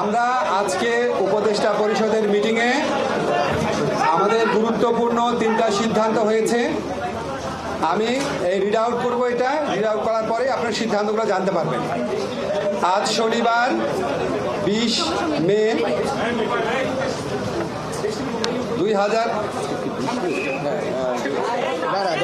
আমরা আজকে উপদেষ্টা পরিষদের মিটিংয়ে আমাদের গুরুত্বপূর্ণ তিনটা সিদ্ধান্ত হয়েছে। আমি এই রিড আউট করব এটা। রিড আউট করার পরে আপনার সিদ্ধান্তগুলো জানতে পারবেন। আজ শনিবার, বিশ মে দুই হাজার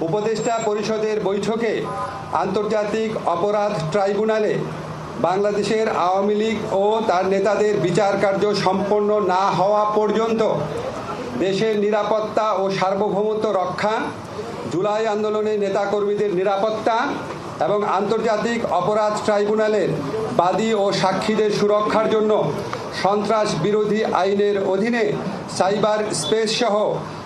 উপদেষ্টা পরিষদের বৈঠকে আন্তর্জাতিক অপরাধ ট্রাইব্যুনালে বাংলাদেশের আওয়ামী লীগ ও তার নেতাদের বিচার কার্য সম্পন্ন না হওয়া পর্যন্ত দেশের নিরাপত্তা ও সার্বভৌমত্ব রক্ষা, জুলাই আন্দোলনের নেতাকর্মীদের নিরাপত্তা এবং আন্তর্জাতিক অপরাধ ট্রাইব্যুনালের বাদী ও সাক্ষীদের সুরক্ষার জন্য সন্ত্রাস বিরোধী আইনের অধীনে সাইবার স্পেস সহ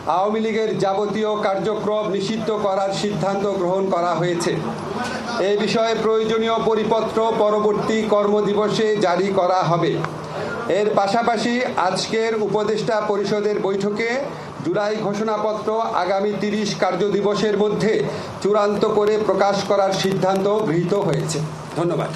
আওয়ামী লীগের যাবতীয় কার্যক্রম নিষিদ্ধ করার সিদ্ধান্ত গ্রহণ করা হয়েছে। এ বিষয়ে প্রয়োজনীয় পরিপত্র পরবর্তী কর্মদিবসে জারি করা হবে। এর পাশাপাশি আজকের উপদেষ্টা পরিষদের বৈঠকে জুলাই ঘোষণাপত্র আগামী তিরিশ কার্যদিবসের মধ্যে চূড়ান্ত করে প্রকাশ করার সিদ্ধান্ত গৃহীত হয়েছে। ধন্যবাদ।